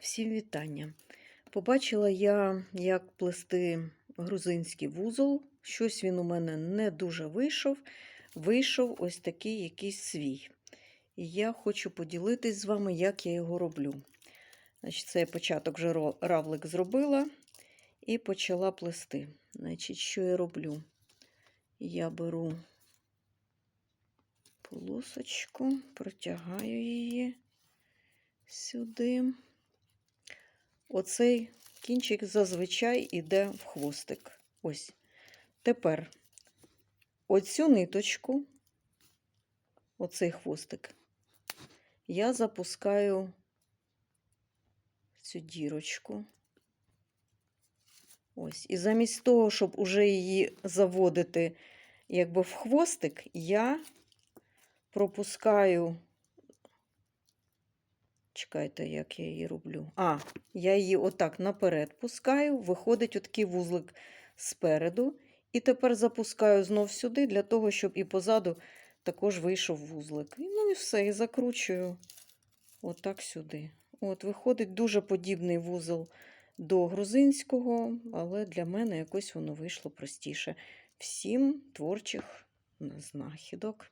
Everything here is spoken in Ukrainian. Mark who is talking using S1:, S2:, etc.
S1: Всім вітання. Побачила я, як плести грузинський вузол. Щось він у мене не дуже вийшов. Вийшов ось такий якийсь свій. І я хочу поділитись з вами, як я його роблю. Значить, Це я початок вже равлик зробила і почала плести. Значить, що я роблю? Я беру полосочку, протягаю її сюди. Оцей кінчик зазвичай іде в хвостик. Ось. Тепер оцю ниточку, оцей хвостик, я запускаю в цю дірочку. Ось. І замість того, щоб уже її заводити якби в хвостик, я пропускаю. Чекайте, як я її роблю. А, я її отак наперед пускаю, виходить отакий вузлик спереду. І тепер запускаю знов сюди, для того, щоб і позаду також вийшов вузлик. Ну і все, і закручую отак сюди. От, виходить дуже подібний вузол до грузинського, але для мене якось воно вийшло простіше. Всім творчих знахідок.